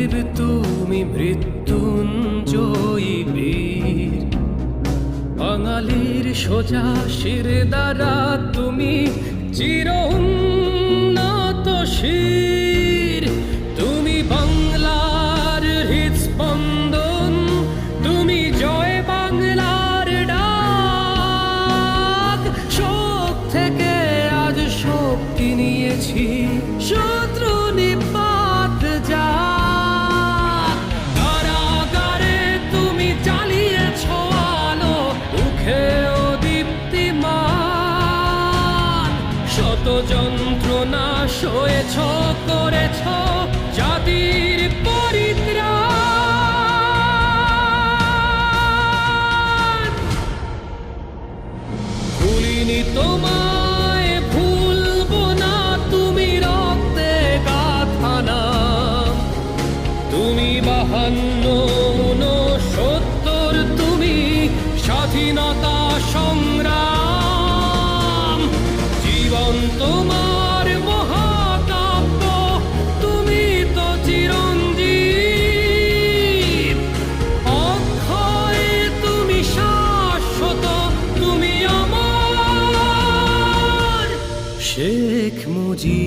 দেব তুমি মৃত্যুঞ্জয়ী বীর। বাঙালির সোজা শির দ্বারা তুমি চির শির। তুমি বাংলার হৃৎস্পন্দন তুমি জয় বাংলার ডাক। শোক থেকে আজ শক্তি নিয়েছি সত শত যন্ত্রণা সয়েছ করেছ জাতির পরিত্রাণ। ভুলিনি তোমায় শেখ মুজি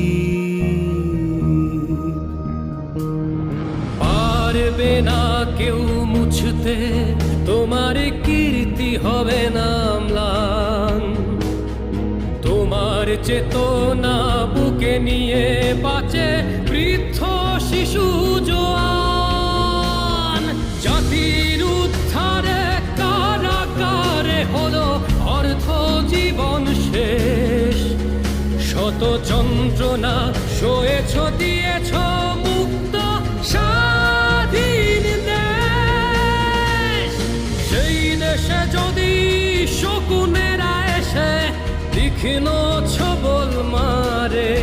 পারবে না কেউ মুছতে, তোমার কীর্তি হবে না ম্লান। তোমার চেতনা বুকে নিয়ে বাঁচে বৃদ্ধ শিশু যন্ত্রণা সয়েছ, দিয়েছ, মুক্ত, স্বাধীন দেশ। সেই দেশে যদি শকুনেরা এসে তীক্ষ্ণ ছবল মারে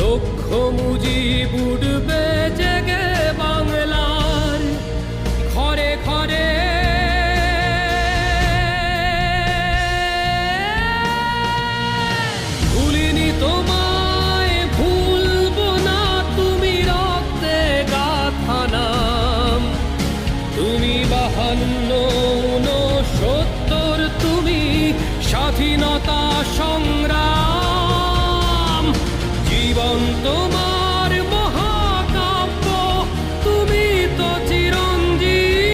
দক্ষ মুজিব 冲